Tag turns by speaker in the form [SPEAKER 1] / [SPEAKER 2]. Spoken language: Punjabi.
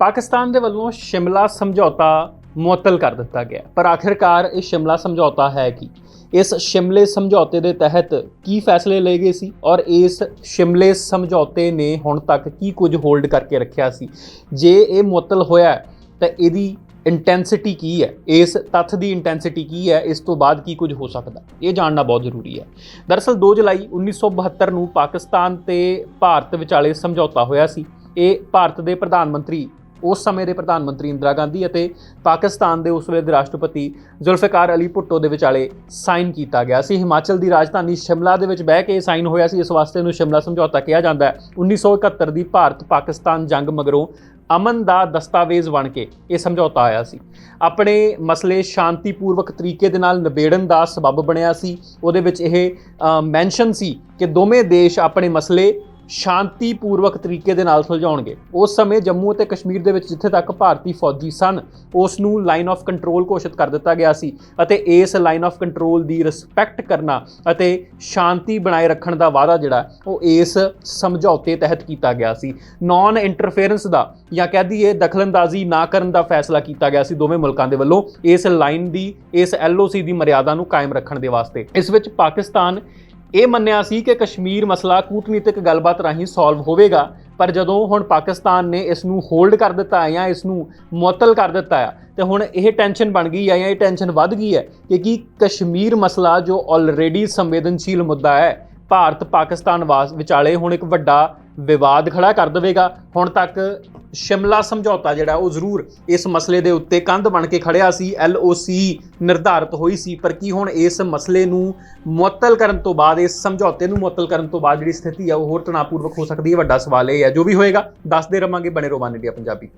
[SPEAKER 1] ਪਾਕਿਸਤਾਨ ਦੇ ਵੱਲੋਂ ਸ਼ਿਮਲਾ ਸਮਝੌਤਾ ਮੁਅੱਤਲ ਕਰ ਦਿੱਤਾ ਗਿਆ। ਪਰ ਆਖਿਰਕਾਰ ਇਹ ਸ਼ਿਮਲਾ ਸਮਝੌਤਾ ਹੈ ਕਿ? ਇਸ ਸ਼ਿਮਲੇ ਸਮਝੌਤੇ ਦੇ ਤਹਿਤ ਕੀ ਫੈਸਲੇ ਲਏ ਗਏ ਸੀ? ਔਰ ਇਸ ਸ਼ਿਮਲੇ ਸਮਝੌਤੇ ਨੇ ਹੁਣ ਤੱਕ ਕੀ ਕੁਝ ਹੋਲਡ ਕਰਕੇ ਰੱਖਿਆ ਸੀ? ਜੇ ਇਹ ਮੁਅੱਤਲ ਹੋਇਆ ਹੈ, ਤਾਂ ਇਹਦੀ ਇੰਟੈਂਸਿਟੀ ਕੀ ਹੈ? ਇਸ ਤੱਥ ਦੀ ਇੰਟੈਂਸਿਟੀ ਕੀ ਹੈ? ਇਸ ਤੋਂ ਬਾਅਦ ਕੀ ਕੁਝ ਹੋ ਸਕਦਾ? ਇਹ ਜਾਣਨਾ ਬਹੁਤ ਜ਼ਰੂਰੀ ਹੈ। ਦਰਅਸਲ 2 ਜੁਲਾਈ 1972 ਨੂੰ ਪਾਕਿਸਤਾਨ ਤੇ ਭਾਰਤ ਵਿਚਾਲੇ ਸਮਝੌਤਾ ਹੋਇਆ ਸੀ। ਇਹ ਭਾਰਤ ਦੇ ਪ੍ਰਧਾਨ ਮੰਤਰੀ ਉਸ ਸਮੇਂ ਦੇ ਪ੍ਰਧਾਨ ਮੰਤਰੀ ਇੰਦਰਾ ਗਾਂਧੀ ਅਤੇ ਪਾਕਿਸਤਾਨ ਦੇ ਉਸ ਵੇਲੇ ਦੇ ਰਾਸ਼ਟਰਪਤੀ ਜ਼ੁਲਫਿਕਾਰ ਅਲੀ ਭੁੱਟੋ ਦੇ ਵਿਚਾਲੇ ਸਾਈਨ ਕੀਤਾ ਗਿਆ ਸੀ। ਹਿਮਾਚਲ ਦੀ ਰਾਜਧਾਨੀ ਸ਼ਿਮਲਾ ਦੇ ਵਿੱਚ ਬਹਿ ਕੇ ਇਹ ਸਾਈਨ ਹੋਇਆ ਸੀ। ਇਸ ਵਾਸਤੇ ਨੂੰ ਸ਼ਿਮਲਾ ਸਮਝੌਤਾ ਕਿਹਾ ਜਾਂਦਾ ਹੈ। 1971 ਦੀ ਭਾਰਤ ਪਾਕਿਸਤਾਨ ਜੰਗ ਮਗਰੋਂ ਅਮਨ ਦਾ ਦਸਤਾਵੇਜ਼ ਬਣ ਕੇ ਇਹ ਸਮਝੌਤਾ ਆਇਆ ਸੀ। ਆਪਣੇ ਮਸਲੇ ਸ਼ਾਂਤੀਪੂਰਵਕ ਤਰੀਕੇ ਦੇ ਨਾਲ ਨਿਬੇੜਨ ਦਾ ਸਬਬ ਬਣਿਆ ਸੀ। ਉਹਦੇ ਵਿੱਚ ਇਹ ਮੈਂਸ਼ਨ ਸੀ ਕਿ ਦੋਵੇਂ ਦੇਸ਼ ਆਪਣੇ ਮਸਲੇ ਸ਼ਾਂਤੀਪੂਰਵਕ ਤਰੀਕੇ ਦੇ ਨਾਲ ਸੁਲਝਾਉਣਗੇ। ਉਸ ਸਮੇਂ ਜੰਮੂ ਅਤੇ ਕਸ਼ਮੀਰ ਦੇ ਵਿੱਚ ਜਿੱਥੇ ਤੱਕ ਭਾਰਤੀ ਫੌਜੀ ਸਨ, ਉਸ ਨੂੰ ਲਾਈਨ ਆਫ ਕੰਟਰੋਲ ਘੋਸ਼ਿਤ ਕਰ ਦਿੱਤਾ ਗਿਆ ਸੀ ਅਤੇ ਇਸ ਲਾਈਨ ਆਫ ਕੰਟਰੋਲ ਦੀ ਰਿਸਪੈਕਟ ਕਰਨਾ ਅਤੇ ਸ਼ਾਂਤੀ ਬਣਾਏ ਰੱਖਣ ਦਾ ਵਾਅਦਾ ਜਿਹੜਾ, ਉਹ ਇਸ ਸਮਝੌਤੇ ਤਹਿਤ ਕੀਤਾ ਗਿਆ ਸੀ। ਨਾਨ ਇੰਟਰਫੇਰੈਂਸ ਦਾ ਜਾਂ ਕਹਿ ਦਈਏ ਦਖਲਅੰਦਾਜ਼ੀ ਨਾ ਕਰਨ ਦਾ ਫੈਸਲਾ ਕੀਤਾ ਗਿਆ ਸੀ ਦੋਵੇਂ ਮੁਲਕਾਂ ਦੇ ਵੱਲੋਂ ਇਸ ਲਾਈਨ ਦੀ, ਇਸ ਐਲਓਸੀ ਦੀ ਮਰਿਆਦਾ ਨੂੰ ਕਾਇਮ ਰੱਖਣ ਦੇ ਵਾਸਤੇ। ਇਸ ਵਿੱਚ ਪਾਕਿਸਤਾਨ ਇਹ ਮੰਨਿਆ ਸੀ ਕਿ ਕਸ਼ਮੀਰ ਮਸਲਾ ਕੂਟਨੀਤਿਕ ਗੱਲਬਾਤ ਰਾਹੀਂ ਸੋਲਵ ਹੋਵੇਗਾ, ਪਰ ਜਦੋਂ ਹੁਣ ਪਾਕਿਸਤਾਨ ਨੇ ਇਸ ਨੂੰ ਹੋਲਡ ਕਰ ਦਿੱਤਾ ਜਾਂ ਇਸ ਨੂੰ ਮੁਅੱਤਲ ਕਰ ਦਿੱਤਾ ਹੈ, ਤੇ ਹੁਣ ਇਹ ਟੈਨਸ਼ਨ ਬਣ ਗਈ ਹੈ ਜਾਂ ਇਹ ਟੈਨਸ਼ਨ ਵੱਧ ਗਈ ਹੈ ਕਿ ਕੀ ਕਸ਼ਮੀਰ ਮਸਲਾ ਜੋ ਆਲਰੇਡੀ ਸੰਵੇਦਨਸ਼ੀਲ ਮੁੱਦਾ ਹੈ ਭਾਰਤ ਪਾਕਿਸਤਾਨ ਵਾਸ ਵਿਚਾਲੇ ਹੁਣ ਇੱਕ ਵੱਡਾ ਵਿਵਾਦ ਖੜਾ ਕਰ ਦੇਵੇਗਾ। ਹੁਣ ਤੱਕ ਸ਼ਿਮਲਾ ਸਮਝੌਤਾ ਜਿਹੜਾ, ਉਹ ਜ਼ਰੂਰ ਇਸ ਮਸਲੇ ਦੇ ਉੱਤੇ ਕੰਧ ਬਣ ਕੇ ਖੜਿਆ ਸੀ। LOC ਨਿਰਧਾਰਿਤ ਹੋਈ ਸੀ, ਪਰ ਕੀ ਹੁਣ ਇਸ ਮਸਲੇ ਨੂੰ ਮੁਅੱਤਲ ਕਰਨ ਤੋਂ ਬਾਅਦ, ਇਸ ਸਮਝੌਤੇ ਨੂੰ ਮੁਅੱਤਲ ਕਰਨ ਤੋਂ ਬਾਅਦ ਜਿਹੜੀ ਸਥਿਤੀ ਆ, ਉਹ ਹੋਰ ਤਣਾਅਪੂਰਵਕ ਹੋ ਸਕਦੀ ਹੈ? ਵੱਡਾ ਸਵਾਲ ਇਹ ਹੈ। ਜੋ ਵੀ ਹੋਏਗਾ, ਦੱਸਦੇ ਰਵਾਂਗੇ ਬਣੇ ਰੋਮਾਨ ਇੰਡੀਆ ਪੰਜਾਬੀ।